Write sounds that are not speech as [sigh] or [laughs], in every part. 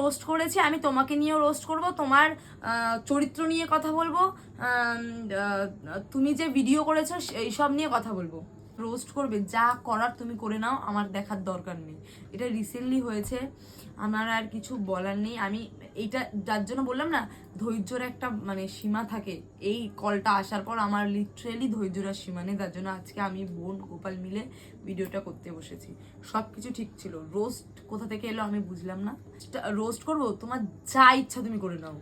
Roast করেছি, আমি তোমাকে নিয়েও রোস্ট করব। তোমার চরিত্র নিয়ে কথা বলব তুমি যে ভিডিও করেছ এইসব নিয়ে কথা বলব। রোস্ট করবে, যা করার তুমি করে নাও, আমার দেখার দরকার নেই। এটা রিসেন্টলি হয়েছে, আমার আর কিছু বলার নেই। আমি এইটা, যার জন্য বললাম না, ধৈর্যর একটা মানে সীমা থাকে। এই কলটা আসার পর আমার লিটারেলি ধৈর্যর সীমা নেই। তার জন্য আজকে আমি বোন, গোপাল মিলে ভিডিওটা করতে বসেছি। সব কিছু ঠিক ছিল। রোস্ট কোথা থেকে এলো আমি বুঝলাম না। রোস্ট করব? তোমার যা ইচ্ছা তুমি করে নাও।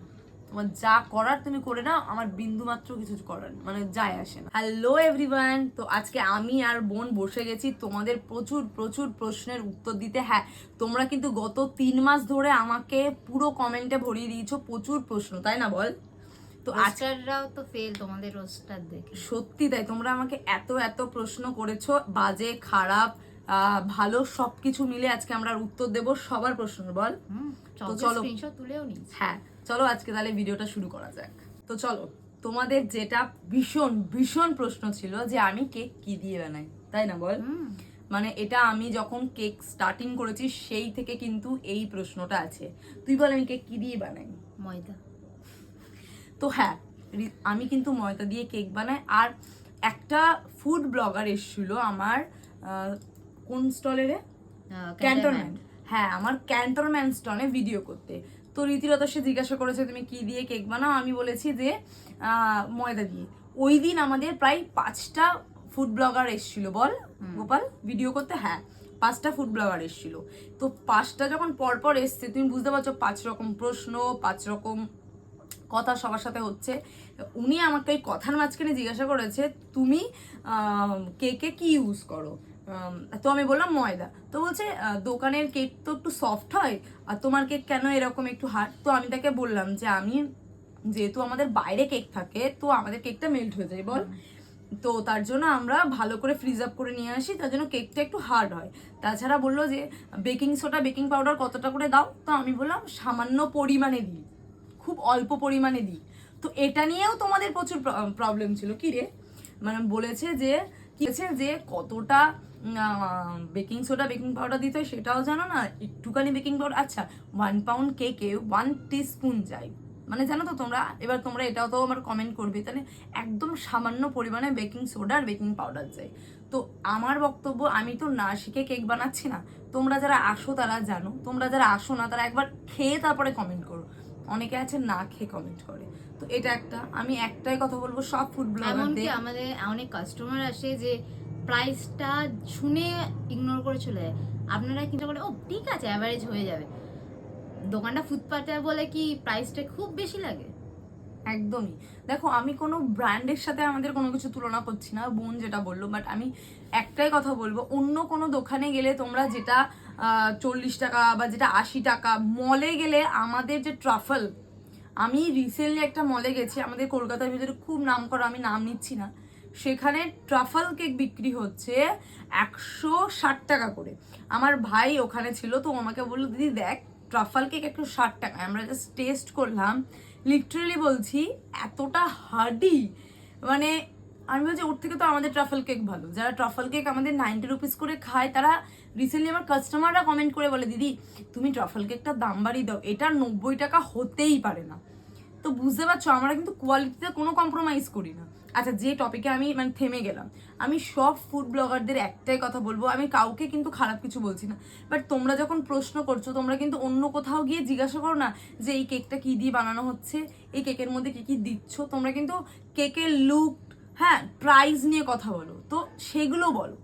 তোমার যা করার তুমি করে নাও আমার বিন্দু মাত্র কিছু করার মানে যায় আসে না। হ্যালো এভরিওয়ান তো আজকে আমি আর বোন বসে গেছি তোমাদের প্রচুর প্রচুর প্রশ্নের উত্তর দিতে। হ্যাঁ তোমরা কিন্তু গত তিন মাস ধরে আমাকে পুরো কমেন্টে ভরিয়ে দিয়েছ প্রচুর প্রশ্ন তাই না বল? তো রোস্টাররাও তো ফেল তোমাদের রোস্টার দেখে। সত্যি তাই তোমরা আমাকে এত এত প্রশ্ন করেছ বাজে খারাপ আহ, ভালো সবকিছু মিলে আজকে আমরা উত্তর দেব সবার প্রশ্ন বল? তো চলো। তুলেও নিয়েছি। হ্যাঁ চলো আজকে তাহলে ভিডিওটা শুরু করা যাক। তো চলো তোমাদের যেটা ভীষণ ভীষণ প্রশ্ন ছিল যে আমি কেক কি দিয়ে বানাই তাই না বল? মানে এটা আমি যখন কেক স্টার্টিং করেছি সেই থেকে কিন্তু এই প্রশ্নটা আছে। তুই বল আমি কেক কি দিয়ে বানাই? ময়দা। তো হ্যাঁ আমি কিন্তু ময়দা দিয়ে কেক বানাই। আর একটা ফুড ব্লগার এসেছিল আমার কোন স্টলের রে? ক্যান্টনম্যান্ট হ্যাঁ আমার ক্যান্টনম্যান্ট স্টলে ভিডিও করতে। তো রীতিরত সে জিজ্ঞাসা করেছে তুমি কি দিয়ে কেক বানাও? আমি বলেছি যে ময়দা দিয়ে। ওই দিন আমাদের প্রায় পাঁচটা ফুড ব্লগার এসেছিল বল গোপাল? ভিডিও করতে? হ্যাঁ পাঁচটা ফুড ব্লগার এসেছিল। তো পাঁচটা যখন পরপর এসছে তুমি বুঝতে পারছ পাঁচ রকম প্রশ্ন পাঁচ রকম কথা সবার সাথে হচ্ছে। উনি আমাকে ওই কথার মাঝখানে জিজ্ঞাসা করেছে তুমি কেকে কি ইউজ করো? তো আমি বললাম ময়দা। তো বলছে দোকানের কেক তো একটু সফট হয়, আর তোমার কেক কেন এরকম একটু হার্ড তো আমি তাকে বললাম যে, আমি যেহেতু আমাদের বাইরে কেক থাকে, তো আমাদের কেকটা মেল্ট হয়ে যায়, বল। তো তার জন্য আমরা ভালো করে ফ্রিজ আপ করে নিয়ে আসি, তার জন্য কেকটা একটু হার্ড হয়। তাছাড়া বলল যে বেকিং সোডা বেকিং পাউডার কতটা করে দাও? তো আমি বললাম, সামান্য পরিমাণে দিই, খুব অল্প পরিমাণে দিই। তো এটা নিয়েও তোমাদের প্রচুর প্রবলেম ছিল। কি রে? মানে বলেছে যে, কি যে, কতটা বেকিং সোডা বেকিং পাউডার দিতে হয় সেটাও জানো না? একটুখানি বেকিং পাউডার আচ্ছা ওয়ান পাউন্ড কেকে ওয়ান টিস্পুন যায়। মানে জানো তো তোমরা এবার তোমরা এটাও তো আমার কমেন্ট করবে তাহলে একদম সামান্য পরিমাণে বেকিং সোডা আর বেকিং পাউডার যায়। তো আমার বক্তব্য আমি তো না শিখে কেক বানাচ্ছি না। তোমরা যারা আসো তারা জানো তোমরা যারা আসো না তারা একবার খেয়ে তারপরে কমেন্ট করো। অনেকে আছে না খেয়ে কমেন্ট করে। তো এটা একটা আমি একটাই কথা বলব সব ফুড ব্লগারদের আমাদের অনেক কাস্টমার আসে যে প্রাইসটা শুনে ইগনোর করে চলে যায়। আপনারা কিন্তু বলে ও ঠিক আছে অ্যাভারেজ হয়ে যাবে। দোকানটা ফুটপাতে বলে কি প্রাইসটা খুব বেশি লাগে? একদমই। দেখো, আমি কোনো ব্র্যান্ডের সাথে আমাদের কোনো কিছু তুলনা করছি না, বোন যেটা বলল বাট আমি একটাই কথা বলব, অন্য কোনো দোকানে গেলে তোমরা যেটা চল্লিশ টাকা বা যেটা আশি টাকা মলে গেলে আমাদের যে ট্রাফল আমি রিসেন্টলি একটা মলে গেছি, আমাদের কলকাতার ভিতরে খুব নাম করা আমি নাম নিচ্ছি না। সেখানে ট্রাফল কেক বিক্রি হচ্ছে একশো ষাট টাকা করে। আমার ভাই ওখানে ছিল, তো আমাকে বলল, দিদি, দেখ, ট্রাফল কেক একটু ষাট টাকা আমরা জাস্ট টেস্ট করলাম লিটারেলি বলছি, এতটা হার্ডি মানে আমি বলছি, ওর থেকে তো আমাদের ট্রাফল কেক ভালো। যারা ট্রাফল কেক আমাদের নাইনটি রুপিস করে খায়, তারা রিসেন্টলি আমার কাস্টমাররা কমেন্ট করে বলে, দিদি, তুমি ট্রাফল কেকটার দাম বাড়িয়ে দাও, এটা নব্বই টাকা হতেই পারে না। তো বুঝতে পারছ, আমরা কিন্তু কোয়ালিটিতে কোনো কম্প্রোমাইজ করি না। আচ্ছা যে টপিকে আমি মানে থেমে গেলাম। আমি সব ফুড ব্লগারদের একটাই কথা বলব, আমি কাউকে কিন্তু খারাপ কিছু বলছি না। বাট তোমরা যখন প্রশ্ন করছ, তোমরা কিন্তু অন্য কোথাও গিয়ে জিজ্ঞাসা করো না যে, এই কেকটা কি দিয়ে বানানো হচ্ছে? এই কেকের মধ্যে কি কি দিচ্ছ? তোমরা কিন্তু কেকের লুক হ্যাঁ প্রাইস নিয়ে কথা বলো। তো সেগুলো বলো।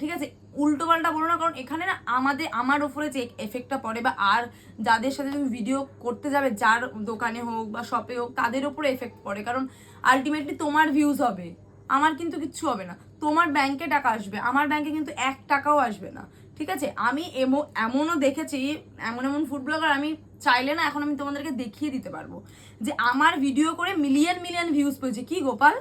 ঠিক আছে? উল্টো পাল্টা বলো না, কারণ এখানে না আমাদের, আমার ওপরে যে এফেক্টটা পড়ে বা আর যাদের সাথে তুমি ভিডিও করতে যাবে, যার দোকানে হোক বা শপে হোক, তাদের ওপরে এফেক্ট পড়ে। কারণ আলটিমেটলি তোমার ভিউজ হবে। আমার কিন্তু কিচ্ছু হবে না। তোমার ব্যাংকে টাকা আসবে। আমার ব্যাংকে কিন্তু এক টাকাও আসবে না। ঠিক আছে? আমি এমো- এমনও দেখেছি এমন এমন ফুড ব্লগার আমি চাইলে না এখন আমি তোমাদেরকে দেখিয়ে দিতে পারব। যে আমার ভিডিও করে মিলিয়ন মিলিয়ন ভিউজ পেয়েছে। কি গোপাল?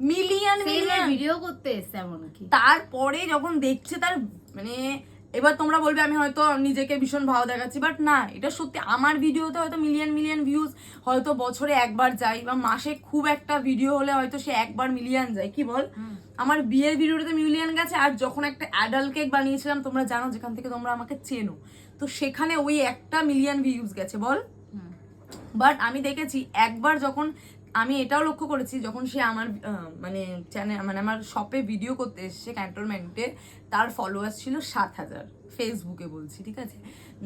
মিলিয়ন মিলিয়ন ভিডিও করতে এসছে এমনকি। তারপরে যখন দেখছে তার মানে এবার তোমরা বলবে আমি হয়তো নিজেকে ভীষণ ভালো দেখাচ্ছি বাট না এটা সত্যি আমার ভিডিওতে হয়তো মিলিয়ন মিলিয়ন ভিউজ হয়তো বছরে একবার যায় বা মাসে খুব একটা ভিডিও হলে হয়তো সে একবার মিলিয়ন যায় কি বল? আমার বিয়ের ভিডিওতে মিলিয়ন গেছে আর যখন একটা অ্যাডাল্ট কেক বানিয়েছিলাম তোমরা জানো যেখান থেকে তোমরা আমাকে চেনো তো সেখানে ওই একটা মিলিয়ন ভিউজ গেছে বল? বাট আমি দেখেছি একবার যখন আমি এটাও লক্ষ্য করেছি, যখন সে আমার মানে চ্যানেল মানে আমার শপে ভিডিও করতে এসেছে ক্যান্টনমেন্টে তার ফলোয়ার্স ছিল সাত হাজার। ফেসবুকে বলছি, ঠিক আছে?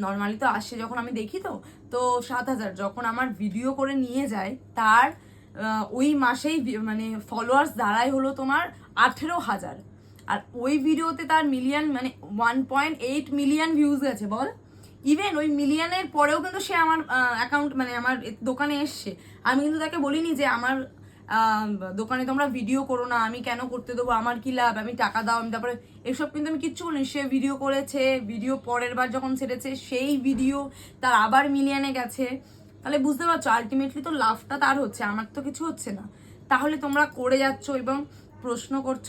নর্মালি তো আসে যখন আমি দেখি তো তো সাত হাজার। যখন আমার ভিডিও করে নিয়ে যায়, তার ওই মাসেই মানে ফলোয়ার্স দাঁড়ায় হলো তোমার আঠেরো হাজার। আর ওই ভিডিওতে তার মিলিয়ন মানে one point eight million views গেছে, বল? ইভেন ওই মিলিয়নের পরেও কিন্তু সে আমার অ্যাকাউন্ট মানে আমার দোকানে এসছে। আমি কিন্তু তাকে বলিনি যে আমার দোকানে তোমরা ভিডিও করো না, আমি কেন করতে দেবো, আমার কি লাভ, আমি টাকা দাও, আমি তারপরে এসব কিন্তু আমি কিচ্ছু বলিনি। সে ভিডিও করেছে ভিডিও পরের বার যখন ছেড়েছে, সেই ভিডিও তার আবার মিলিয়নে গেছে। তাহলে বুঝতে পারছ আলটিমেটলি তো লাভটা তার হচ্ছে, আমার তো কিছু হচ্ছে না। তাহলে তোমরা করে যাচ্ছ এবং প্রশ্ন করছ।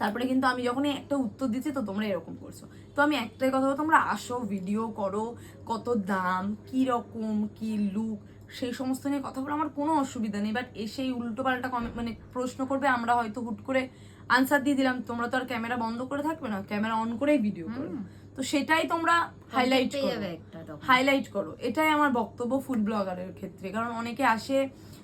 তারপরে কিন্তু আমি যখনই একটা উত্তর দিচ্ছি, তো তোমরা এরকম করছ। তো আমি একটাই কথা তোমরা আসো ভিডিও করো কত দাম কি রকম কি লুক সেই সমস্ত নিয়ে কথা বলে আমার কোনো অসুবিধা নেই। বাট এসেই উল্টো পাল্টা কমে মানে প্রশ্ন করবে আমরা হয়তো হুট করে আনসার দিয়ে দিলাম। তোমরা তো আর ক্যামেরা বন্ধ করে থাকবে না ক্যামেরা অন করেই ভিডিও করো তো সেটাই তোমরা হাইলাইট করো। হাইলাইট করো। এটাই আমার বক্তব্য ফুড ব্লগারের ক্ষেত্রে। কারণ অনেকে আসে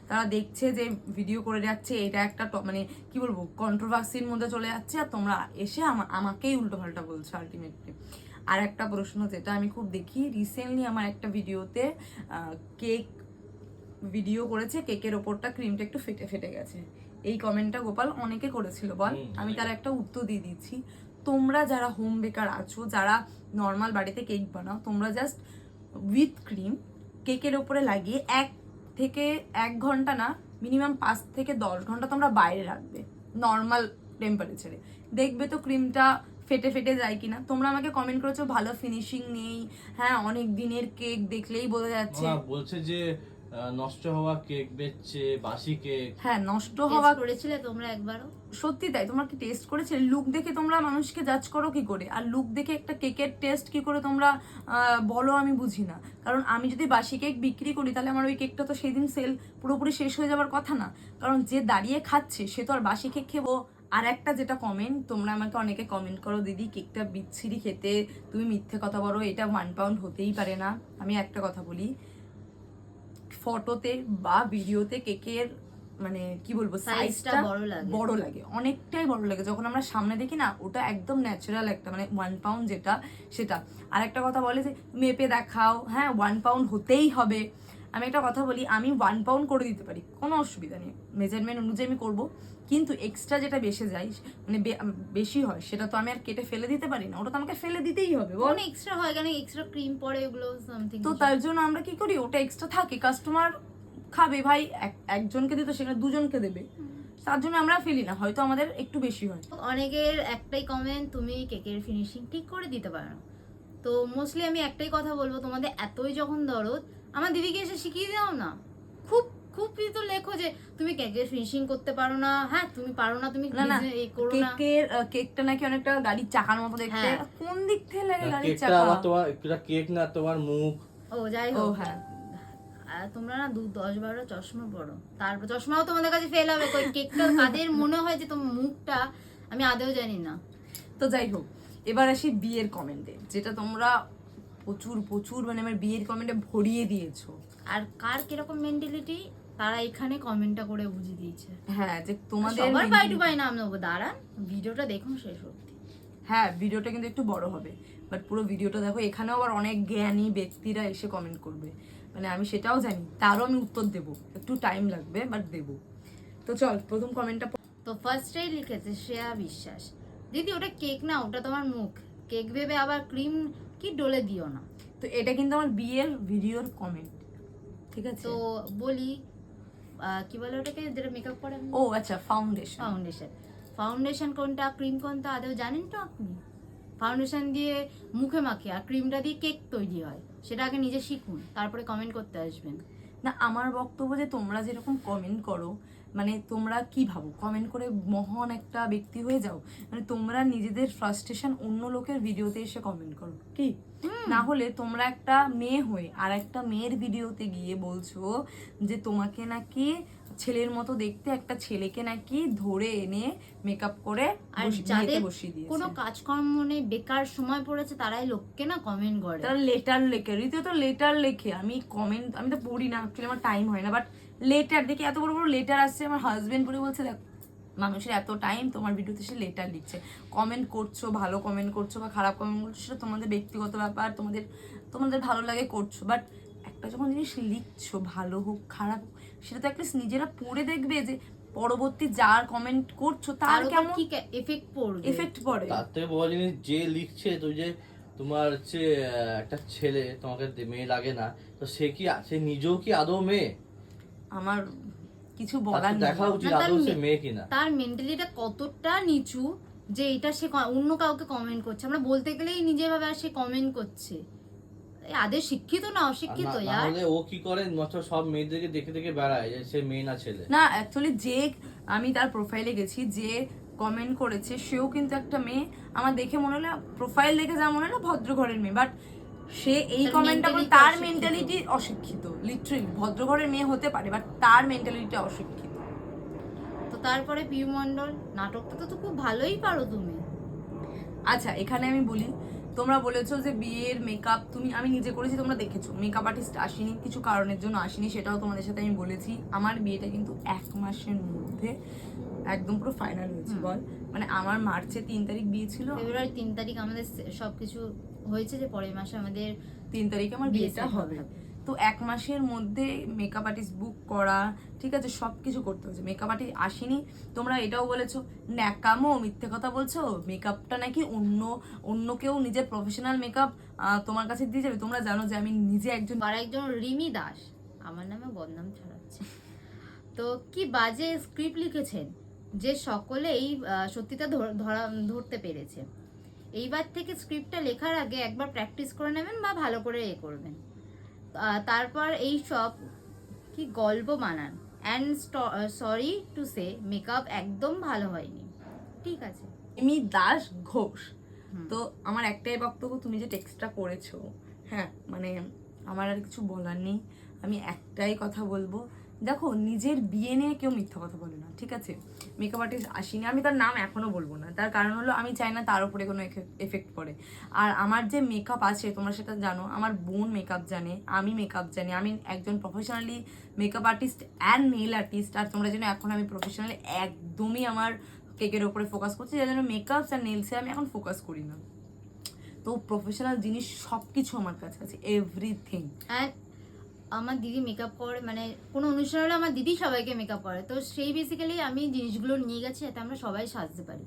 তারা দেখছে যে ভিডিও করে যাচ্ছে এটা একটা মানে কি বলব কন্ট্রোভার্সির মধ্যে চলে যাচ্ছে আর তোমরা এসে আমা- আমাকেই উল্টো পাল্টা বলছো আলটিমেটলি আর একটা প্রশ্ন যেটা আমি খুব দেখি রিসেন্টলি আমার একটা ভিডিওতে কেক ভিডিও করেছে কেকের ওপরটা ক্রিমটা একটু ফেটে ফেটে গেছে। এই কমেন্টটা গোপাল অনেকে করেছিল বল? আমি। তার একটা উত্তর দিয়ে দিচ্ছি। তোমরা যারা হোম বেকার আছো যারা নর্মাল বাড়িতে কেক বানাও তোমরা জাস্ট উইথ ক্রিম কেকের ওপরে লাগিয়ে এক থেকে এক ঘণ্টা না মিনিমাম পাঁচ থেকে দশ ঘণ্টা তোমরা বাইরে রাখবে নর্মাল টেম্পারেচারে দেখবে তো ক্রিমটা ফেটে ফেটে যায় কিনা। তোমরা আমাকে কমেন্ট করেছ, ভালো ফিনিশিং নেই। হ্যাঁ অনেক দিনের কেক দেখলেই বোঝা যাচ্ছে। বলছে যে নষ্ট হওয়া কেক বেচছে বাসি কেক। হ্যাঁ নষ্ট হওয়া করেছিলে তোমরা একবারও? সত্যি তাই তোমরা কি টেস্ট করেছিলে? লুক দেখে তোমরা মানুষকে জাজ করো কি করে? আর লুক দেখে একটা কেকের টেস্ট কি করে তোমরা বলো আমি বুঝি না। কারণ আমি যদি বাসি কেক বিক্রি করি তাহলে আমার ওই কেকটা তো সেদিন সেল পুরোপুরি শেষ হয়ে যাবার কথা না। কারণ যে দাঁড়িয়ে খাচ্ছে সে তো আর বাসি কেক খেবো। আর একটা যেটা কমেন্ট তোমরা আমাকে অনেকে কমেন্ট করো দিদি কেকটা বিচ্ছিরি খেতে তুমি মিথ্যে কথা বলো এটা ওয়ান পাউন্ড হতেই পারে না। আমি একটা কথা বলি ফটোতে বা ভিডিওতে কেকের মানে কি বলব সাইজটা বড় লাগে। বড় লাগে অনেকটাই বড় লাগে। যখন আমরা সামনে দেখি না ওটা একদম ন্যাচারাল একটা মানে ওয়ান পাউন্ড যেটা সেটা। আর একটা কথা বলে যে মেপে দেখাও হ্যাঁ ওয়ান পাউন্ড হতেই হবে। আমি একটা কথা বলি আমি ওয়ান পাউন্ড করে দিতে পারি কোনো অসুবিধা নেই। মেজারমেন্ট অনুযায়ী আমি করব কিন্তু এক্সট্রা যেটা বেশি যায় মানে বেশি হয় সেটা তো আমি আর কেটে ফেলে দিতে পারি না ওটা তো আমাকে ফেলে দিতেই হবে বল। এক্সট্রা হয় কেন? এক্সট্রা ক্রিম পরে ওগুলো সামথিং তো তার জন্য আমরা কি করি? ওটা এক্সট্রা থাকে কাস্টমার খাবে ভাই একজনকে দিতে সেখানে দুজনকে দেবে। তার জন্য আমরা ফেলি না হয়তো আমাদের একটু বেশি হয়। অনেকের একটাই কমেন্ট তুমি কেকের ফিনিশিং ঠিক করে দিতে পারো। তো মোস্টলি আমি একটাই কথা বলব তোমাদের এতই যখন দরদ আমার দিদিকে এসে শিখিয়ে দাও না। খুব খুব তো লেখো যে তুমি কেকের ফিনিশিং করতে পারো না। হ্যাঁ তুমি পারো না তুমি না কেকের কেকটা নাকি অনেকটা গাড়ির চাকার মতো দেখতে। হ্যাঁ। কোন দিক থেকে লাগে গাড়ির চাকা? আবার তোমার এটা কেক না তোমার মুখ। ও যাই হোক। হ্যাঁ। আর তোমরা না দু দশ বারো চশমা পড়ো তারপর চশমাও তোমাদের কাছে ফেল হবে। কই কেকটা কাদের মনে হয় যে তোমার মুখটা? আমি আদেও জানি না। তো যাই হোক এবার আসি বিয়ের কমেন্টে যেটা তোমরা প্রচুর প্রচুর মানে আমার বিয়ের কমেন্টে ভরিয়ে দিয়েছ। আর কার কীরকম মেন্টালিটি তারা এখানে কমেন্টটা করে বুঝিয়ে দিয়েছে। হ্যাঁ যে তোমাদের সবার পাই টু পাই নাম নেব দাঁড়ান ভিডিওটা দেখুন শেষ অব্দি হ্যাঁ ভিডিওটা কিন্তু একটু বড় হবে বাট পুরো ভিডিওটা দেখো এখানেও আবার অনেক জ্ঞানী ব্যক্তিরা এসে কমেন্ট করবে। মানে আমি সেটাও জানি তারও আমি উত্তর দেবো একটু টাইম লাগবে বাট দেবো। তো চল প্রথম কমেন্টটা তো ফার্স্টেই লিখেছে শ্রেয়া বিশ্বাস। দিদি ওটা কেক না ওটা তোমার মুখ। কেক ভেবে আবার ক্রিম কি ডলে দিও না। তো এটা কিন্তু আমার বিয়ের ভিডিওর কমেন্ট ঠিক আছে? তো বলি কি বলে ওটাকে যেটা মেকআপ করে? ও আচ্ছা ফাউন্ডেশন ফাউন্ডেশন ফাউন্ডেশন কোনটা ক্রিম কোনটা আদৌ জানেন তো আপনি? ফাউন্ডেশন দিয়ে মুখে মাখে আর ক্রিমটা দিয়ে কেক তৈরি হয় সেটা আগে নিজে শিখুন তারপরে কমেন্ট করতে আসবেন। না আমার বক্তব্য যে তোমরা যেরকম কমেন্ট করো মানে তোমরা কি ভাবো? কমেন্ট করে মহান একটা ব্যক্তি হয়ে যাও। মানে তোমরা নিজেদের ফ্রাস্ট্রেশন অন্য লোকের ভিডিওতে এসে কমেন্ট করো কি? না হলে তোমরা একটা মেয়ে হয়ে আর একটা মেয়ের ভিডিওতে গিয়ে বলছো যে তোমাকে নাকি ছেলের মতো দেখতে একটা ছেলেকে নাকি ধরে এনে মেকআপ করে আর যাদের বসিয়ে দিয়েছে। কোনো কাজকর্ম নেই বেকার সময় পড়েছে তারাই লোককে না কমেন্ট করে। তারা লেটার লেখে রীতিমতো লেটার লেখে। আমি কমেন্ট আমি তো পড়ি না অ্যাকচুয়ালি আমার টাইম হয় না বাট লেটার দেখি এত বড় বড় লেটার আসছে আমার হাজবেন্ড পড়ে বলছে দেখ মানুষের এত টাইম তোমার ভিডিওতে সে লেটার লিখছে। কমেন্ট করছ ভালো কমেন্ট করছ বা খারাপ কমেন্ট করছ সেটা তোমাদের ব্যক্তিগত ব্যাপার তোমাদের তোমাদের ভালো লাগে করছ। বাট একটা যখন জিনিস লিখছো ভালো হোক খারাপ হোক সেটা তো অ্যাটলিস্ট নিজেরা পড়ে দেখবে যে পরবর্তী যার কমেন্ট করছ তার কেমন কি এফেক্ট পড়বে। এফেক্ট পড়ে। তার থেকে বড় জিনিস যে লিখছে তুই যে তোমার হচ্ছে আহ, একটা ছেলে তোমাকে মেয়ে লাগে না তো সে কি সে নিজেও কি আদৌ মেয়ে? আমার কিছু বলার দেখা উচিত তার আদৌ সে মেয়ে কিনা। তার মেন্টালিটা কতটা নিচু যে এটা সে অন্য কাউকে কমেন্ট করছে? আমরা বলতে গেলেই নিজে ভাবে আর সে কমেন্ট করছে। এই আদের শিক্ষিত না অশিক্ষিত ইয়ার। ও কি করে? মাত্র সব মেয়েদেরকে দেখে দেখে বেড়ায় যে সে মেয়ে না ছেলে। না অ্যাকচুয়ালি যে আমি তার প্রোফাইলে গেছি যে কমেন্ট করেছে সেও কিন্তু একটা মেয়ে। আমার দেখে মনে হলো প্রোফাইল দেখে যা মনে হলো ভদ্র ঘরের মেয়ে। বাট সে এই কমেন্টটা করে তার মেন্টালিটি অশিক্ষিত। লিটারেলি ভদ্র ঘরের মেয়ে হতে পারে বাট তার মেন্টালিটি অশিক্ষিত। তো তারপরে পিউ মন্ডল নাটকটা তো তো খুব ভালোই পারো তুমি। আচ্ছা এখানে আমি বলি তোমরা বলেছ যে বিয়ের মেকআপ তুমি আমি নিজে করেছি তোমরা দেখেছ। মেকআপ আর্টিস্ট আসেনি কিছু কারণের জন্য আসেনি সেটাও তোমাদের সাথে আমি বলেছি। আমার বিয়েটা কিন্তু এক মাসের মধ্যে একদম পুরো ফাইনাল হয়েছে বল। মানে আমার মার্চে তিন তারিখ বিয়ে ছিল। ফেব্রুয়ারি তিন তারিখ আমাদের সবকিছু হয়েছে যে পরের মাসে আমাদের তিন তারিখে আমার বিয়ে বিয়েটা হবে। তো এক মাসের মধ্যে মেকআপ আর্টিস্ট বুক করা ঠিক আছে সব কিছু করতে হয়েছে। মেকআপ আর্টিস্ট আসেনি তোমরা এটাও বলেছ ন্যাকামো মিথ্যে কথা বলছো? মেকআপটা নাকি অন্য অন্য কেউ নিজের প্রফেশনাল মেকআপ তোমার কাছে দিয়ে যাবে? তোমরা জানো যে আমি নিজে একজন আর একজন রিমি দাস আমার নামে বদনাম ছড়াচ্ছে। তো কি বাজে স্ক্রিপ্ট লিখেছেন যে সকলেই আহ, সত্যিটা ধরা ধরতে পেরেছে। এইবার থেকে স্ক্রিপ্টটা লেখার আগে একবার প্র্যাকটিস করে নেবেন বা ভালো করে এ করবেন। তারপর এই সব কি গল্প বানান। And sorry to say makeup একদম ভালো হয়নি। ঠিক আছে। এমি দাস ঘোষ। তো আমার একটাই বক্তব্য তুমি যে টেক্সটটা করেছ হ্যাঁ মানে আমার আর কিছু বলার নেই। আমি একটাই কথা বলব দেখো, নিজের বিয়ে নিয়ে কেউ মিথ্যা কথা বলে না, ঠিক আছে? মেকআপ আর্টিস্ট আসিনি, আমি তার নাম এখনও বলব না। তার কারণ হলো, আমি চাই না তার উপরে কোনো এফেক্ট পড়ে। আর আমার যে মেকআপ আছে, তোমরা সেটা জানো, আমার বোন মেকআপ জানে, আমি মেকআপ জানি। আমি একজন professionally makeup artist and nail artist আর তোমরা জানো, এখন আমি প্রফেশনালি একদমই আমার কেকের ওপরে ফোকাস করছি, যার জন্য মেকআপস আর নেলসে আমি এখন ফোকাস করি না। তো প্রফেশনাল জিনিস সব কিছু আমার কাছে আছে এভরিথিং আমার দিদি মেকআপ করে মানে কোনো অনুষ্ঠান হলে আমার দিদি সবাইকে মেকআপ করে। তো সেই বেসিক্যালি আমি জিনিসগুলো নিয়ে গেছি যাতে আমরা সবাই সাজতে পারি।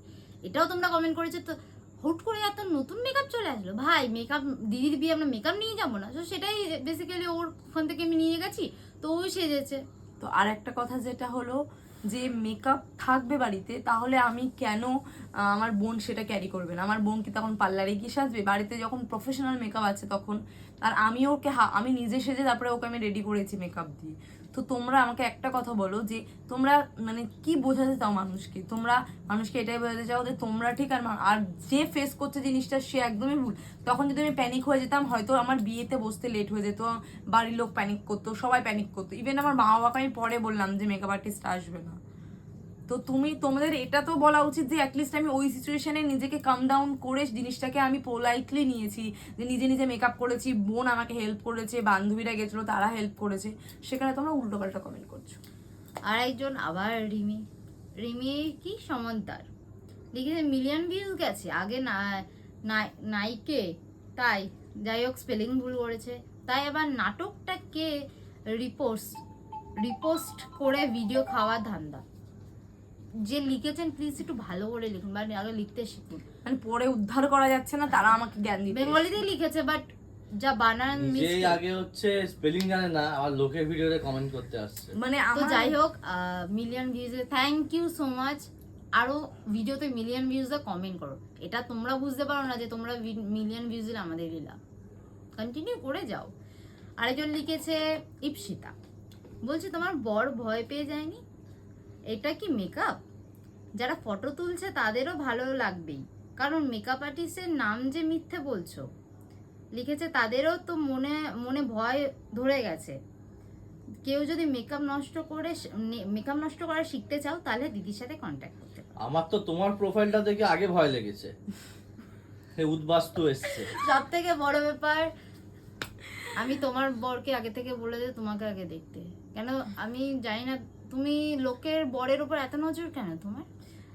এটাও তোমরা কমেন্ট করেছ, তো হুট করে এত নতুন মেকআপ চলে আসলো? ভাই মেকআপ দিদির বিয়ে আমরা মেকআপ নিয়ে যাব না। তো সেটাই বেসিক্যালি ওর ওখান থেকে আমি নিয়ে গেছি, তো ওই সেজেছে। তো আর একটা কথা যেটা হলো যে মেকআপ থাকবে বাড়িতে, তাহলে আমি কেন আমার বোন সেটা ক্যারি করবে না? আমার বোনকে তখন পার্লারে গিয়ে সাজবে? বাড়িতে যখন প্রফেশনাল মেকআপ আছে তখন, আর আমি ওকে হা- আমি নিজে সেজে তারপরে ওকে আমি রেডি করেছি মেকআপ দিয়ে। তো তোমরা আমাকে একটা কথা বলো যে তোমরা মানে কি বোঝাতে চাও মানুষকে? তোমরা মানুষকে এটাই বোঝাতে চাও যে তোমরা ঠিক আর আর যে ফেস করছে জিনিসটা সে একদমই ভুল। তখন যদি আমি প্যানিক হয়ে যেতাম, হয়তো আমার বিয়েতে বসতে লেট হয়ে যেত, বাড়ির লোক প্যানিক করতো, সবাই প্যানিক করতো। ইভেন আমার মা বাবাকে আমি পরে বললাম যে মেকআপ আর্টিস্ট আসবে না। তো তুমি, তোমাদের এটা তো বলা উচিত যে অ্যাটলিস্ট আমি ওই সিচুয়েশনে নিজেকে কাম ডাউন করে জিনিসটাকে আমি পোলাইটলি নিয়েছি। যে নিজে নিজে মেকআপ করেছি, বোন আমাকে হেল্প করেছে, বান্ধবীরা গেছিল, তারা হেল্প করেছে। সেখানে তোমরা উল্টো পাল্টা কমেন্ট করছ। আর একজন আবার রিমি রিমি কি সমান্তার লিখেছে মিলিয়ন ভিউজ গেছে। আগে না নাইকে তাই যাই হোক স্পেলিং ভুল করেছে। তাই আবার নাটকটাকে রিপোস্ট রিপোস্ট করে ভিডিও খাওয়ার ধান্দা। যে লিখেছেন প্লিজ একটু ভালো করে লিখুন মানে আগে লিখতে শিখুন। মানে পরে উদ্ধার করা যাচ্ছে না তারা আমাকে জ্ঞান দিতে বেঙ্গলিতেই লিখেছে বাট যা বানান mistake। আগে হচ্ছে স্পেলিং জানে না আর লোকের ভিডিওতে কমেন্ট করতে আসছে। মানে তো আমার যাই হোক মিলিয়ন ভিউজে থ্যাংক ইউ সো মাচ আরও ভিডিওতে মিলিয়ন ভিউজে কমেন্ট করো। এটা তোমরা বুঝতে পারো না যে তোমরা মিলিয়ন ভিউজ দিলে আমাদের লীলা কন্টিনিউ করে যাও। আরেকজন লিখেছে ইপসিতা। বলছে তোমার বর ভয় পেয়ে যায়নি? এটা কি মেকআপ যারা ফটো তুলছে তাদেরও ভালো লাগবেই। কারণ মেকআপ আর্টিস্টের নাম যে মিথ্যে বলছো লিখেছে তাদেরও তো মনে মনে ভয় ধরে গেছে। কেউ যদি মেকআপ নষ্ট করে মেকআপ নষ্ট করা শিখতে চাও তাহলে দিদির সাথে কন্ট্যাক্ট করতে পারো। আমার তো তোমার প্রোফাইলটা দেখে আগে ভয় লেগেছে। উদ্বাস্তু এসছে। সব থেকে বড় ব্যাপার আমি তোমার বরকে আগে থেকে বলে যে তোমাকে আগে দেখতে। কেন আমি জানি না তুমি লোকের বরের উপর এত নজর কেন তোমার?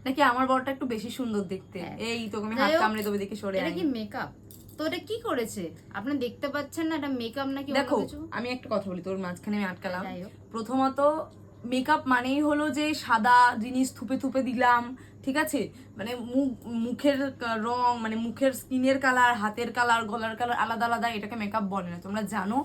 নাকি আমার বরটা একটু বেশি সুন্দর দেখতে? হ্যাঁ। এই তোকে আমি হাত কামড়ে দেবো দেখে সরে এটা। কি মেকআপ তো এটা কি করেছে? আপনি দেখতে পাচ্ছেন না এটা মেকআপ নাকি দেখো আমি একটা কথা বলি তোর মাঝখানে আমি আটকালাম। প্রথমত মেকআপ মানেই হলো যে সাদা জিনিস থুপে থুপে দিলাম ঠিক আছে? মানে মুখ মুখের রং মানে মুখের স্কিনের কালার হাতের কালার গলার কালার আলাদা আলাদা এটাকে মেকআপ বলে না। তোমরা জানো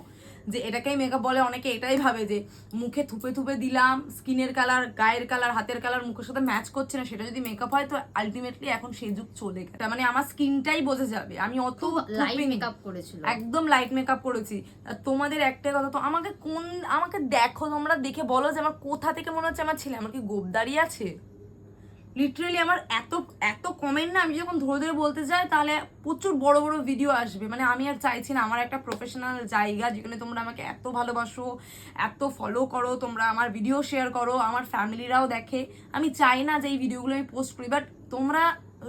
যে এটাকেই মেকআপ বলে অনেকে এটাই ভাবে যে মুখে থুপে থুপে দিলাম স্কিনের কালার গায়ের কালার হাতের কালার মুখের সাথে ম্যাচ করছে না সেটা যদি মেকআপ হয় তো আলটিমেটলি এখন সেই যুগ চলে গেছে। মানে আমার স্কিনটাই বোঝা যাবে। আমি অত লাইট মেকআপ করেছিল। একদম লাইট মেকআপ করেছি। তোমাদের একটা কথা তো আমাকে কোন আমাকে দেখো তোমরা দেখে বলো যে আমার কোথা থেকে মনে হচ্ছে আমার ছেলে আমার কি গোবদারি আছে? লিটারেলি আমার এত এত কমেন্ট না, আমি যখন ধরে ধরে বলতে যাই, তাহলে প্রচুর বড় বড় ভিডিও আসবে। মানে আমি আর চাইছি না, আমার একটা প্রফেশনাল জায়গা যেখানে তোমরা আমাকে এত ভালোবাসো, এত ফলো করো, তোমরা আমার ভিডিও শেয়ার করো, আমার ফ্যামিলিরাও দেখে। আমি চাই না যে এই ভিডিওগুলো আমি পোস্ট করি বাট তোমরা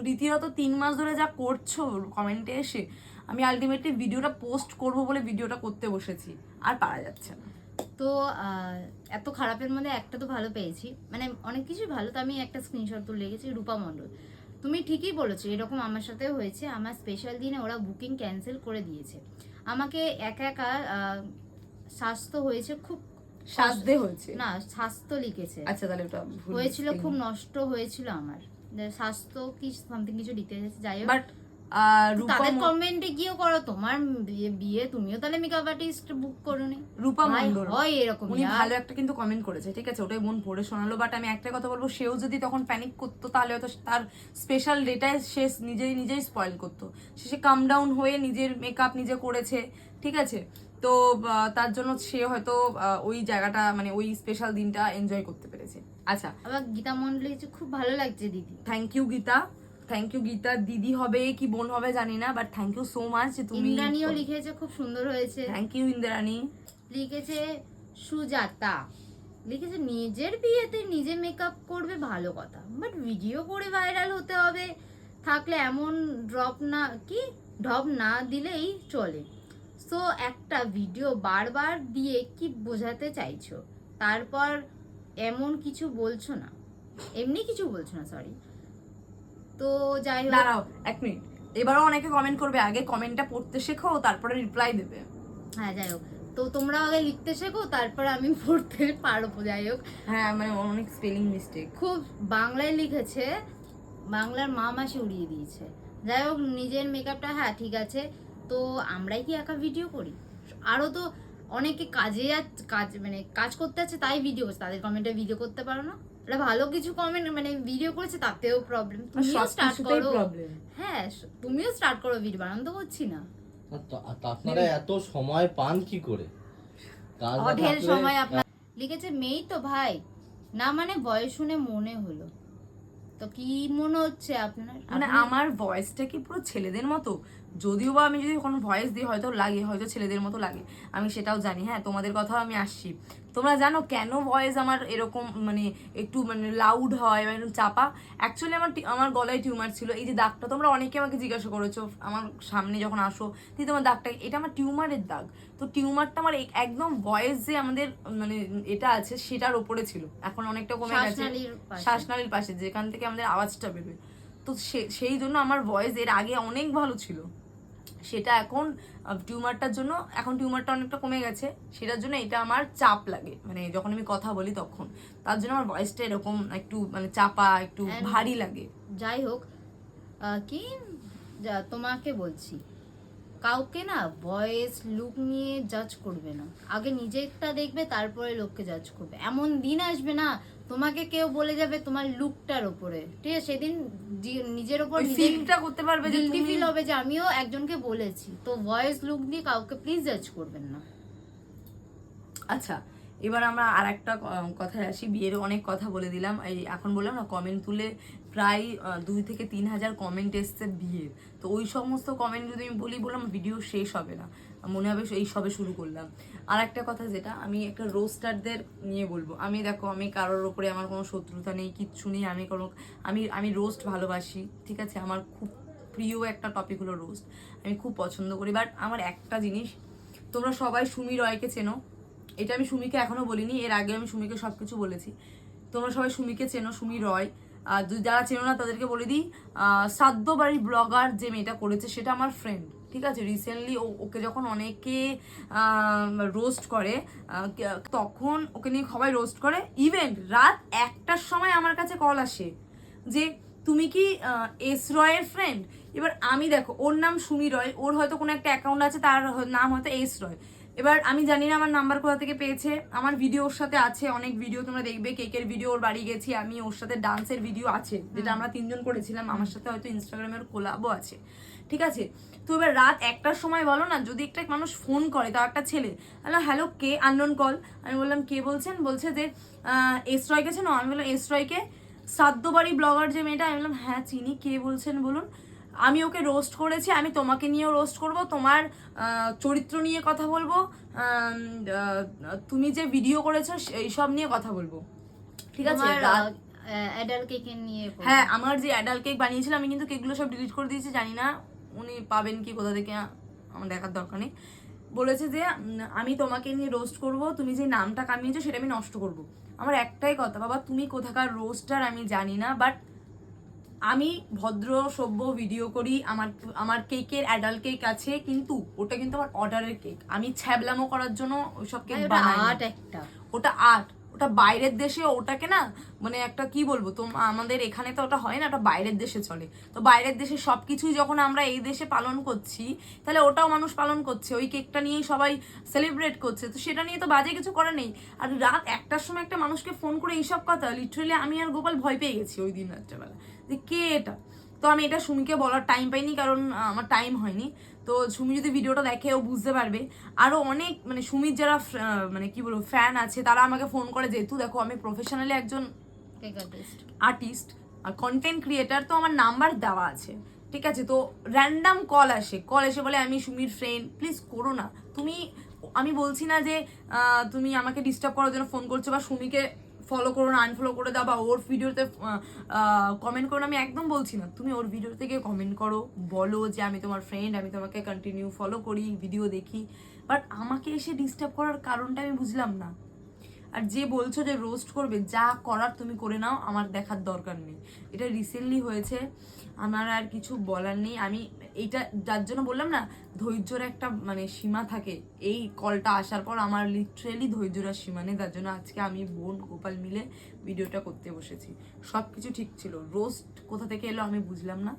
রীতিমতো তিন মাস ধরে যা করছ কমেন্টে এসে, আমি আলটিমেটলি ভিডিওটা পোস্ট করব বলে ভিডিওটা করতে বসেছি, আর পারা যাচ্ছে না। তো এত খারাপের মধ্যে একটা তো ভালো পেয়েছি। মানে অনেক কিছুই ভালো তো আমি একটা স্ক্রিনশট তুলে রেখেছি রূপা মণ্ডল। তুমি ঠিকই বলেছ এরকম আমার সাথেও হয়েছে। আমার স্পেশাল দিনে ওরা বুকিং ক্যান্সেল করে দিয়েছে। আমাকে একা একা আহ, স্বাস্থ্য হয়েছে খুব সাজতে হয়েছে? না স্বাস্থ্য লিখেছে। আচ্ছা তাহলে ওটা হয়েছিল খুব নষ্ট হয়েছিল আমার। স্বাস্থ্য কি সামথিং কিছু লিখতে যাই হোক। বাট তাদের কমেন্টে গিয়েও করো তোমার বিয়ে তুমিও তাহলে মেকআপ আর্টিস্ট বুক করোনি রূপা ভাই, মন্ডল হয় এরকম উনি ভালো একটা কিন্তু কমেন্ট করেছে ঠিক আছে? ওটাই মন পড়ে শোনালো বাট আমি একটা কথা বলব সেও যদি তখন প্যানিক করতো তাহলে হয়তো তার স্পেশাল ডেটায় সে নিজেই নিজেই স্পয়েল করতো। সে কাম ডাউন হয়ে নিজের মেকআপ নিজে করেছে ঠিক আছে? তো তার জন্য সে হয়তো ওই জায়গাটা মানে ওই স্পেশাল দিনটা এনজয় করতে পেরেছে। আচ্ছা। আবার গীতা মন্ডল খুব ভালো লাগছে দিদি। Thank you Geeta. Thank you Geeta দিদি হবে কি বোন হবে জানি না but thank you so much যে তুমি ইন্দ্রাণীও লিখেছে খুব সুন্দর হয়েছে। Thank you Indrani. লিখেছে সুজাতা। লিখেছে নিজের বিয়েতে নিজে মেকআপ করবে ভালো কথা। বাট ভিডিও করে ভাইরাল হতে হবে। থাকলে এমন ড্রপ না কি? ড্রপ না দিলেই চলে। সো একটা ভিডিও বারবার দিয়ে কি বোঝাতে চাইছো? তারপর এমন কিছু বলছো না। এমনি কিছু বলছো না সরি তো যাই হোক। দাঁড়াও এক মিনিট। এবারও অনেকে কমেন্ট করবে আগে কমেন্টটা পড়তে শেখো তারপরে রিপ্লাই দেবে। হ্যাঁ যাই হোক। তো তোমরা আগে লিখতে শেখো তারপর আমি [laughs] পড়তে পারব যাই হোক। হ্যাঁ মানে অনেক স্পেলিং মিস্টেক খুব বাংলায় লিখেছে বাংলার মা মাসি উড়িয়ে দিয়েছে। যাই হোক নিজের মেকআপটা হ্যাঁ ঠিক আছে। তো আমরাই কি একা ভিডিও করি? আরও তো অনেকে কাজে কাজ মানে কাজ করতে আছে তাই ভিডিও করছে। তাদের কমেন্টে ভিডিও করতে পারো না? এটা ভালো কিছু কমেন্ট মানে ভিডিও করেছে তাতেও প্রবলেম তুমিও স্টার্ট করো। প্রবলেম হ্যাঁ তুমিও স্টার্ট করো ভিডিও বানানো তো করছি না। আর তা- আর আপনারা এত সময় পান কি করে? অঢেল সময় আপনার লিখেছে মেয়েই তো ভাই। না মানে বয়স শুনে মনে হলো। তো কি মনে হচ্ছে আপনার? মানে আমার ভয়েসটা কি পুরো ছেলেদের মতো? যদিও বা আমি যদি কোনো ভয়েস দিই হয়তো লাগে হয়তো ছেলেদের মতো লাগে। আমি সেটাও জানি। হ্যাঁ তোমাদের কথাও আমি আসছি। তোমরা জানো কেন ভয়েস আমার এরকম মানে একটু মানে লাউড হয় বা একটু চাপা? অ্যাকচুয়ালি আমার আমার গলায় টিউমার ছিল। এই যে দাগটা তোমরা অনেকে আমাকে জিজ্ঞাসা করেছ আমার সামনে যখন আসো তুই তোমার দাগটা এটা আমার টিউমারের দাগ। তো টিউমারটা আমার এক- একদম ভয়েস যে আমাদের মানে এটা আছে সেটার ওপরে ছিল। এখন অনেকটা কমে গেছে। শ্বাসনালীর পাশে। যেখান থেকে আমাদের আওয়াজটা বেরোয়। তো সে- সেই জন্য আমার ভয়েস এর আগে অনেক ভালো ছিল। সেটা এখন টিউমারটার জন্য এখন টিউমারটা অনেকটা কমে গেছে। সেটার জন্য এটা আমার চাপ লাগে। মানে যখন আমি কথা বলি তখন। তার জন্য আমার ভয়েসটা এরকম একটু মানে চাপা একটু ভারী লাগে। যাই হোক কি? যা- তোমাকে বলছি কাউকে না ভয়েস লুক নিয়ে জাজ করবে না। আগে নিজেরটা দেখবে তারপরে লোককে জাজ করবে। এমন দিন আসবে না তোমাকে কেউ বলে যাবে তোমার লুকটার ওপরে। ঠিক আছে? সেদিন নিজের নিজে ফিলটা করতে পারবে যে তুমি- ফিল হবে যে আমিও একজনকে বলেছি। তো ভয়েস লুক দিয়ে কাউকে প্লিজ জাজ করবেন না। আচ্ছা এবার আমরা আর একটা কথায় আসি। বিয়ের অনেক কথা বলে দিলাম। এই এখন বললাম না কমেন্ট তুলে প্রায় দুই থেকে তিন হাজার কমেন্ট এসছে বিয়ের। তো ওই সমস্ত কমেন্ট যদি আমি বলি বললাম ভিডিও শেষ হবে না। মনে হবে এই সবে শুরু করলাম। আর একটা কথা যেটা, আমি একটা রোস্টারদের নিয়ে বলব। আমি দেখো, আমি কারোর ওপরে আমার কোনো শত্রুতা নেই, কিচ্ছু নেই, আমি কোনো, আমি আমি রোস্ট ভালোবাসি, ঠিক আছে? আমার খুব প্রিয় একটা টপিক হলো রোস্ট আমি খুব পছন্দ করি বাট আমার একটা জিনিস, তোমরা সবাই সুমি রয়কে চেনো। এটা আমি সুমিকে এখনও বলিনি, এর আগে আমি সুমিকে সব কিছু বলেছি। তোমরা সবাই সুমিকে চেনো, সুমি রয়। আর যারা চেনো না, তাদেরকে বলে দিই সাদ্য বাড়ির ব্লগার যে মেয়েটা করেছে, সেটা আমার ফ্রেন্ড ঠিক আছে রিসেন্টলি ওকে যখন অনেকে রোস্ট করে তখন ওকে নিয়ে সবাই রোস্ট করে। ইভেন্ট রাত একটার সময় আমার কাছে কল আসে যে তুমি কি এস রয়ের ফ্রেন্ড এবার আমি দেখো ওর নাম সুমি রয় ওর হয়তো কোনো একটা অ্যাকাউন্ট আছে তার নাম হয়তো এস রয় এবার আমি জানি না আমার নাম্বার কোথা থেকে পেয়েছে আমার ভিডিও ওর সাথে আছে অনেক ভিডিও তোমরা দেখবে কেকের ভিডিও ওর বাড়ি গেছি আমি ওর সাথে ডান্সের ভিডিও আছে যেটা আমরা তিনজন করেছিলাম আমার সাথে হয়তো ইনস্টাগ্রামের কোলাবও আছে। ঠিক আছে তো এবার রাত একটার সময় বলো না যদি একটা মানুষ ফোন করে তাও একটা ছেলে হ্যালো হ্যালো কে? আননোন কল আমি বললাম কে বলছেন? বলছে যে এস রয়কে চেনো আমি বললাম এস রয়কে সাদ্যবাড়ি ব্লগার যে মেয়েটা আমি বললাম হ্যাঁ চিনি কে বলছেন বলুন। আমি ওকে রোস্ট করেছি আমি তোমাকে নিয়েও রোস্ট করব তোমার চরিত্র নিয়ে কথা বলব তুমি যে ভিডিও করেছ এইসব নিয়ে কথা বলব। ঠিক আছে? অ্যাডাল কেকের নিয়ে হ্যাঁ আমার যে অ্যাডাল্ট কেক বানিয়েছিলাম আমি কিন্তু কেকগুলো সব ডিলিট করে দিয়েছি জানি না উনি পাবেন কি কোথা থেকে আমার দেখার দরকার নেই। বলেছে যে আমি তোমাকে নিয়ে রোস্ট করব তুমি যে নামটা কামিয়েছো সেটা আমি নষ্ট করব। আমার একটাই কথা বাবা তুমি কোথাকার রোস্টার আমি জানি না বাট আমি ভদ্র সভ্য ভিডিও করি আমার আমার কেকের অ্যাডাল্ট কেক আছে কিন্তু ওটা কিন্তু আমার অর্ডারের কেক আমি ছ্যাবলামো করার জন্য ওইসব কেক বানাই আর্ট একটা। ওটা আর্ট ওটা বাইরের দেশে ওটাকে না মানে একটা কি বলব, তো আমাদের এখানে তো ওটা হয় না, ওটা বাইরের দেশে চলে। তো বাইরের দেশে সব কিছুই যখন আমরা এই দেশে পালন করছি, তাহলে ওটাও মানুষ পালন করছে। ওই কেকটা নিয়েই সবাই সেলিব্রেট করছে। তো সেটা নিয়ে তো বাজে কিছু করা নেই। আর রাত একটার সময় একটা মানুষকে ফোন করে এইসব কথা লিটারেলি আমি আর গোপাল ভয় পেয়ে গেছি ওই দিন রাত্রেবেলা। যে কে এটা? তো আমি এটা সুমিকে বলার টাইম পাইনি, কারণ আমার টাইম হয়নি। তো সুমি যদি ভিডিওটা দেখে ও বুঝতে পারবে। আরও অনেক মানে সুমির যারা মানে কি বলব ফ্যান আছে তারা আমাকে ফোন করে যেহেতু দেখো আমি প্রফেশনালি একজন আর্টিস্ট আর্টিস্ট আর কন্টেন্ট ক্রিয়েটার তো আমার নাম্বার দেওয়া আছে। ঠিক আছে? তো র্যান্ডাম কল আসে। কল এসে বলে আমি সুমির ফ্রেন্ড প্লিজ করো না। তুমি আমি বলছি না যে তুমি আমাকে ডিস্টার্ব করার জন্য ফোন করছ বা সুমিকে ফলো করো না আনফলো করে দাও বা ওর ভিডিওতে কমেন্ট করো আমি একদম বলছি না। তুমি ওর ভিডিও থেকে কমেন্ট করো, বলো যে আমি তোমার ফ্রেন্ড আমি তোমাকে কন্টিনিউ ফলো করি ভিডিও দেখি। বাট আমাকে এসে ডিস্টার্ব করার কারণটা আমি বুঝলাম না। আর যে বলছো যে রোস্ট করবে, যা করার তুমি করে নাও, আমার দেখার দরকার নেই। এটা রিসেন্টলি হয়েছে, আমার আর কিছু বলার নেই। আমি এইটা যার জন্য বললাম না, ধৈর্যর একটা মানে সীমা থাকে। এই কলটা আসার পর আমার লিটারেলি ধৈর্যর সীমা নেই তার জন্য আজকে আমি বোন, গোপাল মিলে ভিডিওটা করতে বসেছি। সব কিছু ঠিক ছিল। রোস্ট কোথা থেকে এলো আমি বুঝলাম না।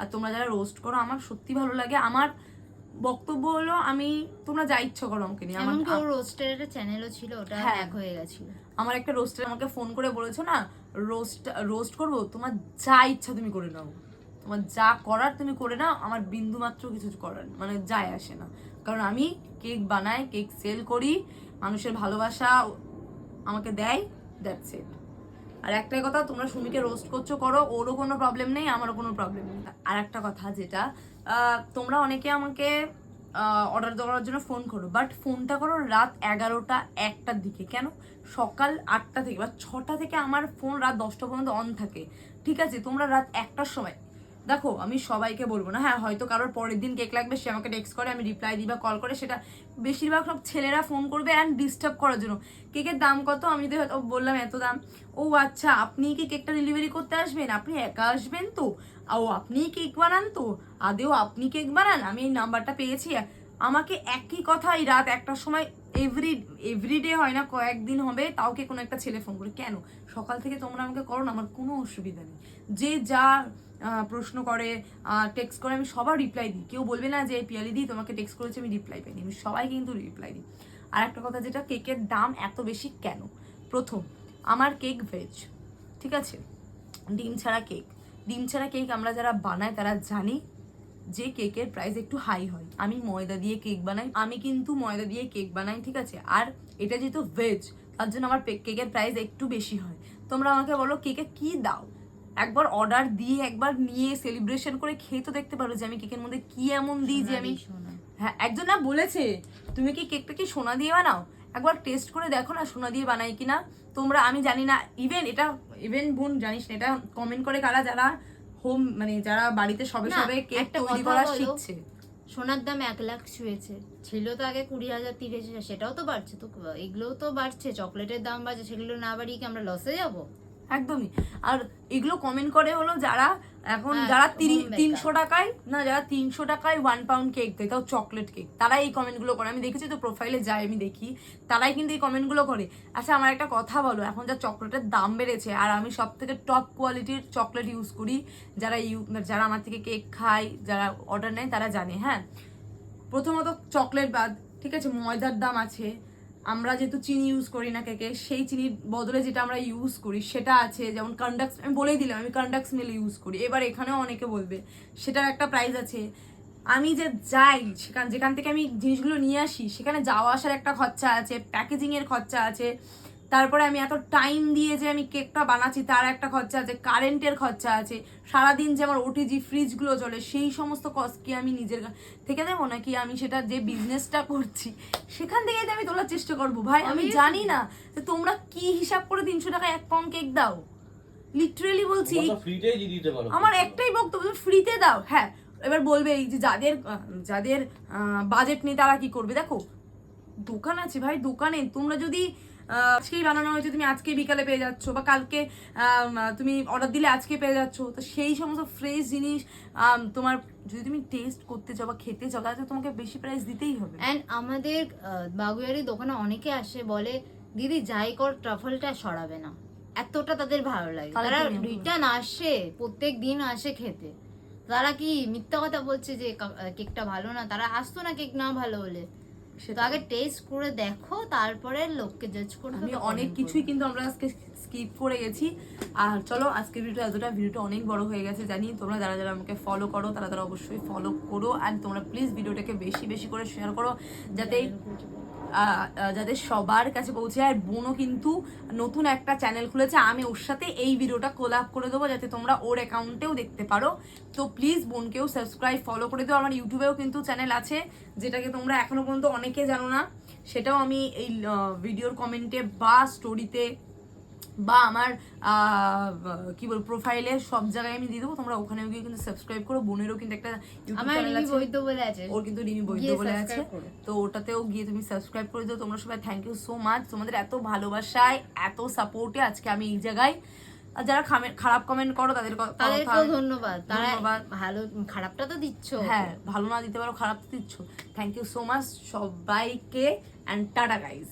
আর তোমরা যারা রোস্ট করো, আমার সত্যি ভালো লাগে। আমার বক্তব্য হলো আমি তোমরা যা ইচ্ছা করো আমাকে নিয়ে। আমার এমনকি ওর রোস্টের একটা চ্যানেলও ছিল ওটা হ্যাঁ। হ্যাক হয়ে গেছিল। আমার একটা রোস্টার আমাকে ফোন করে বলেছ না রোস্ট রোস্ট করব? তোমার যা ইচ্ছা তুমি করে নাও। তোমার যা করার তুমি করে নাও আমার বিন্দু মাত্র কিছু করার মানে যায় আসে না। কারণ আমি কেক বানাই কেক সেল করি মানুষের ভালোবাসা আমাকে দেয় দ্যাটস ইট আর একটাই কথা তোমরা সুমিকে রোস্ট করছ করো ওরও কোনো প্রবলেম নেই আমারও কোনো প্রবলেম নেই। আর একটা কথা যেটা তোমরা অনেকে আমাকে অর্ডার দেওয়ার জন্য ফোন করো বাট ফোনটা করো রাত এগারোটা একটার দিকে, কেন? সকাল আটটা থেকে বা ছটা থেকে আমার ফোন রাত দশটা পর্যন্ত অন থাকে। ঠিক আছে, তোমরা রাত একটার সময় দেখো, আমি সবাইকে বলব না। হ্যাঁ হয়তো কারোর পরের দিন কেক লাগবে, সে আমাকে টেক্সট করে, আমি রিপ্লাই দিই বা কল করে, সেটা বেশিরভাগ সব ছেলেরা ফোন করবে অ্যান্ড ডিস্টার্ব করার জন্য। কেকের দাম কত? আমি যদি হয়তো বললাম এত দাম। ও আচ্ছা আপনি কি কেকটা ডেলিভারি করতে আসবেন? আপনি একা আসবেন তো? ও, আপনি কেক বানান তো? আদেও আপনি কেক বানান? আমি এই নাম্বারটা পেয়েছি। আমাকে একই কথা এই রাত একটার সময় এভরি এভরিডে হয় না, কয়েকদিন হবে, তাও কে কোনো একটা ছেলে ফোন করে। কেন? সকাল থেকে তোমরা আমাকে করো না, আমার কোনো অসুবিধা নেই। যে যা প্রশ্ন করে টেক্সট করে, আমি সবার রিপ্লাই দিই। কেউ বলবে না যে পিয়ালি দি, তোমাকে টেক্সট করেছে, আমি রিপ্লাই পাইনি। আমি সবাই কিন্তু রিপ্লাই দিই। আর একটা কথা, যেটা কেকের দাম এত বেশি কেন? প্রথম, আমার কেক ভেজ ঠিক আছে? ডিম ছাড়া কেক ডিম ছাড়া কেক আমরা যারা বানাই, তারা জানি যে কেকের প্রাইস একটু হাই হয়। আমি ময়দা দিয়ে কেক বানাই, আমি কিন্তু ময়দা দিয়ে কেক বানাই, ঠিক আছে? আর এটা যেহেতু ভেজ তার জন্য আমার কেকের প্রাইস একটু বেশি হয়। তোমরা আমাকে বলো কেকে কি দাও? একবার অর্ডার দিয়ে একবার নিয়ে সেলিব্রেশন করে খেয়ে তো দেখতে পারো যে আমি কেকের মধ্যে কি এমন দিই যে আমি হ্যাঁ একজন না বলেছে তুমি কি কেকটা কি সোনা দিয়ে বানাও? একবার টেস্ট করে দেখো না সোনা দিয়ে বানাই কিনা। তোমরা আমি জানি না ইভেন এটা ইভেন বোন জানিস না এটা কমেন্ট করে কারা যারা হোম মানে যারা বাড়িতে সবে সবে কেক তৈরি করা শিখছে। সোনার দাম এক লাখ ছুঁয়েছে ছিল তো আগে কুড়ি হাজার তিরিশ হাজার সেটাও তো বাড়ছে তো এগুলোও তো বাড়ছে চকলেটের দাম বাড়ছে সেগুলো না বাড়িয়ে কি আমরা লসে যাব? একদমই। আর এগুলো কমেন্ট করে হলো যারা এখন হ্যাঁ, যারা তিনশো টাকায় না যারা তিনশো টাকায় ওয়ান পাউন্ড কেক দেয় তাও চকলেট কেক তারা এই কমেন্টগুলো করে। আমি দেখেছি তো প্রোফাইলে যাই আমি দেখি। তারাই কিন্তু এই কমেন্টগুলো করে। আচ্ছা আমার একটা কথা বলো এখন যা চকলেটের দাম বেড়েছে আর আমি সব থেকে টপ কোয়ালিটির চকলেট ইউজ করি যারা ইউ যারা আমার থেকে কেক খায় যারা অর্ডার নেয় তারা জানে হ্যাঁ? প্রথমত চকলেট বাদ ঠিক আছে ময়দার দাম আছে। আমরা যেহেতু চিনি ইউজ করি না কেকে, সেই চিনির বদলে যেটা আমরা ইউজ করি, সেটা আছে, যেমন কন্ডাক্স আমি বলেই দিলাম, আমি কন্ডাক্স মিল ইউজ করি। এবার এখানেও অনেকে বলবে, সেটার একটা প্রাইস আছে। আমি যে যাই, সেখান, যেখান থেকে আমি জিনিসগুলো নিয়ে আসি, সেখানে যাওয়া আসার একটা খরচা আছে প্যাকেজিংয়ের খরচা আছে তারপরে আমি এত টাইম দিয়ে যে আমি কেকটা বানাচ্ছি তার একটা খরচা আছে কারেন্টের খরচা আছে। সারাদিন যে আমার ওটিজি ফ্রিজগুলো চলে সেই সমস্ত কস্ট কি আমি নিজের থেকে দেবো নাকি আমি সেটা যে বিজনেসটা করছি সেখান থেকেই তো আমি তোলার চেষ্টা করব। ভাই আমি জানি না যে তোমরা কি হিসাব করে তিনশো টাকা এক পাউন্ড কেক দাও। লিটারেলি বলছি আমার একটাই বক্তব্য ফ্রিতে দাও। হ্যাঁ এবার বলবে এই যে যাদের যাদের বাজেট নেই তারা কি করবে? দেখো দোকান আছে ভাই দোকানে তোমরা যদি আজকেই বানানো হয়েছে তুমি আজকে বিকালে পেয়ে যাচ্ছ বা কালকে তুমি অর্ডার দিলে আজকে পেয়ে যাচ্ছ। তো সেই সমস্ত ফ্রেশ জিনিস তোমার যদি তুমি টেস্ট করতে চাও বা খেতে চাও তাহলে তোমাকে বেশি প্রাইস দিতেই হবে। অ্যান্ড আমাদের বাগুয়ারি দোকানে অনেকে আসে বলে দিদি যাই কর ট্রাফলটা সরাবে না। এতটা তাদের ভালো লাগে। তারা রিটার্ন আসে প্রত্যেক দিন আসে খেতে। তারা কি মিথ্যা কথা বলছে যে কেকটা ভালো না? তারা আসতো না কেক না ভালো হলে। সেটা আগে টেস্ট করে দেখো তারপরে লোককে জাজ করো আমি অনেক কিছুই কিন্তু আমরা আজকে স্কিপ করে গেছি। আর চলো আজকে ভিডিওটা এতটা। ভিডিওটা অনেক বড় হয়ে গেছে, জানি তোমরা যারা যারা আমাকে ফলো করো, তারা তারা অবশ্যই ফলো করো। আর তোমরা প্লিজ ভিডিওটাকে বেশি বেশি করে শেয়ার করো, যাতে যাতে সবার কাছে পৌঁছে আর বোনও কিন্তু নতুন একটা চ্যানেল খুলেছে, আমি ওর সাথে এই ভিডিওটা কোলাপ করে দেবো, যাতে তোমরা ওর অ্যাকাউন্টেও দেখতে পারো। তো প্লিজ বোনকেও সাবস্ক্রাইব ফলো করে দিও। আমার ইউটিউবেও কিন্তু চ্যানেল আছে, যেটাকে তোমরা এখনও পর্যন্ত অনেকে জানো না। সেটাও আমি এই ভিডিওর কমেন্টে বা স্টোরিতে বা আমার কি বল প্রোফাইলে সব জায়গায় আমি দিয়ে দেবো তোমরা ওখানে গিয়ে কিন্তু সাবস্ক্রাইব করো। বোনেরও কিন্তু একটা বলে আছে। ওর কিন্তু রিমি বৈদ্য বলে আছে। তো ওটাতেও গিয়ে তুমি সাবস্ক্রাইব করে দিও। তোমরা সবাই থ্যাংক ইউ সো মাচ তোমাদের এত ভালোবাসায় এত সাপোর্টে আজকে আমি এই জায়গায়। আর যারা খারাপ কমেন্ট করো তাদের কথা তাদেরকেও ধন্যবাদ। তারা ধন্যবাদ। ভালো খারাপটা তো দিচ্ছ। হ্যাঁ ভালো না দিতে পারো খারাপ তো দিচ্ছ। থ্যাংক ইউ সো মাচ সবাইকে। And tata guys